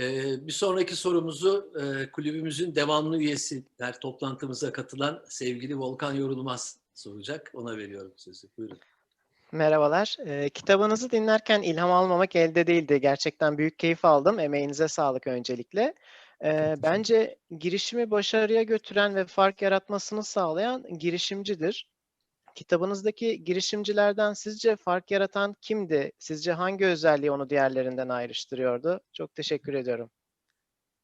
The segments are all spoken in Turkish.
Ee, bir sonraki sorumuzu e, kulübümüzün devamlı üyesi, her toplantımıza katılan sevgili Volkan Yorulmaz soracak. Ona veriyorum sözü. Buyurun. Merhabalar. Ee, kitabınızı dinlerken ilham almamak elde değildi. Gerçekten büyük keyif aldım. Emeğinize sağlık öncelikle. Ee, bence girişimi başarıya götüren ve fark yaratmasını sağlayan girişimcidir. Kitabınızdaki girişimcilerden sizce fark yaratan kimdi? Sizce hangi özelliği onu diğerlerinden ayrıştırıyordu? Çok teşekkür ediyorum.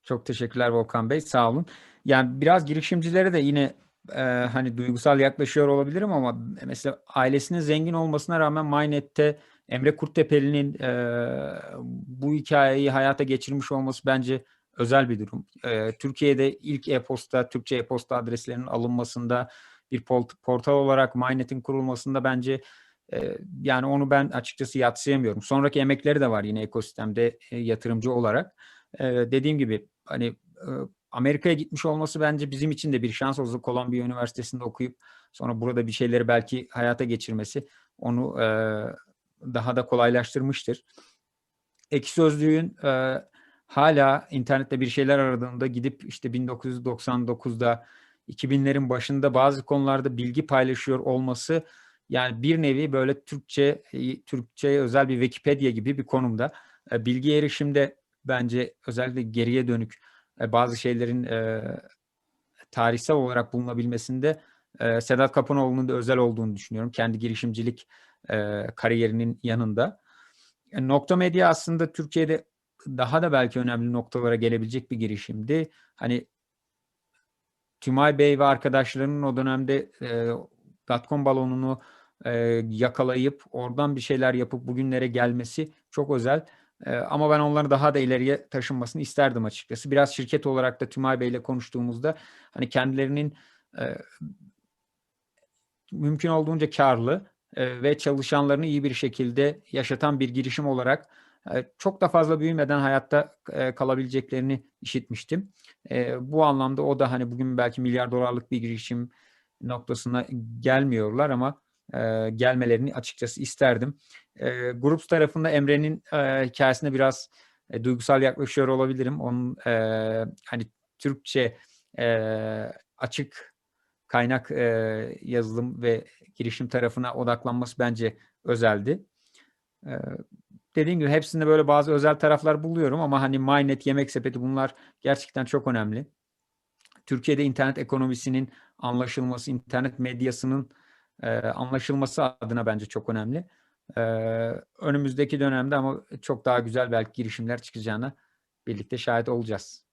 Çok teşekkürler Volkan Bey. Sağ olun. Yani biraz girişimcilere de yine e, hani duygusal yaklaşıyor olabilirim ama mesela ailesinin zengin olmasına rağmen MyNet'te Emre Kurttepeli'nin e, bu hikayeyi hayata geçirmiş olması bence özel bir durum. E, Türkiye'de ilk e-posta, Türkçe e-posta adreslerinin alınmasında bir portal olarak MyNet'in kurulmasında bence e, yani onu ben açıkçası yatsıyamıyorum. Sonraki emekleri de var yine ekosistemde e, yatırımcı olarak. E, dediğim gibi hani Amerika'ya gitmiş olması bence bizim için de bir şans oldu. Columbia Üniversitesi'nde okuyup sonra burada bir şeyleri belki hayata geçirmesi onu daha da kolaylaştırmıştır. Ek sözlüğün hala internette bir şeyler aradığında gidip işte 1999'da 2000'lerin başında bazı konularda bilgi paylaşıyor olması yani bir nevi böyle Türkçe Türkçe'ye özel bir Wikipedia gibi bir konumda. E, bilgi erişimde bence özellikle geriye dönük e, bazı şeylerin e, tarihsel olarak bulunabilmesinde e, Sedat Kapanoğlu'nun da özel olduğunu düşünüyorum. Kendi girişimcilik e, kariyerinin yanında. E, nokta medya aslında Türkiye'de daha da belki önemli noktalara gelebilecek bir girişimdi. Hani Tümay Bey ve arkadaşlarının o dönemde e, Datcom balonunu e, yakalayıp oradan bir şeyler yapıp bugünlere gelmesi çok özel. E, ama ben onları daha da ileriye taşınmasını isterdim açıkçası. Biraz şirket olarak da Tümay Bey ile konuştuğumuzda hani kendilerinin e, mümkün olduğunca karlı ve çalışanlarını iyi bir şekilde yaşatan bir girişim olarak e, çok da fazla büyümeden hayatta e, kalabileceklerini işitmiştim. E, bu anlamda o da hani bugün belki milyar dolarlık bir girişim noktasına gelmiyorlar ama e, gelmelerini açıkçası isterdim. E, Groups tarafında Emre'nin e, hikayesine biraz e, duygusal yaklaşıyor olabilirim. Onun e, hani Türkçe e, açık kaynak e, yazılım ve girişim tarafına odaklanması bence özeldi. E, dediğim gibi hepsinde böyle bazı özel taraflar buluyorum ama hani MyNet, Yemek Sepeti bunlar gerçekten çok önemli. Türkiye'de internet ekonomisinin anlaşılması, internet medyasının e, anlaşılması adına bence çok önemli. E, önümüzdeki dönemde ama çok daha güzel belki girişimler çıkacağına birlikte şahit olacağız.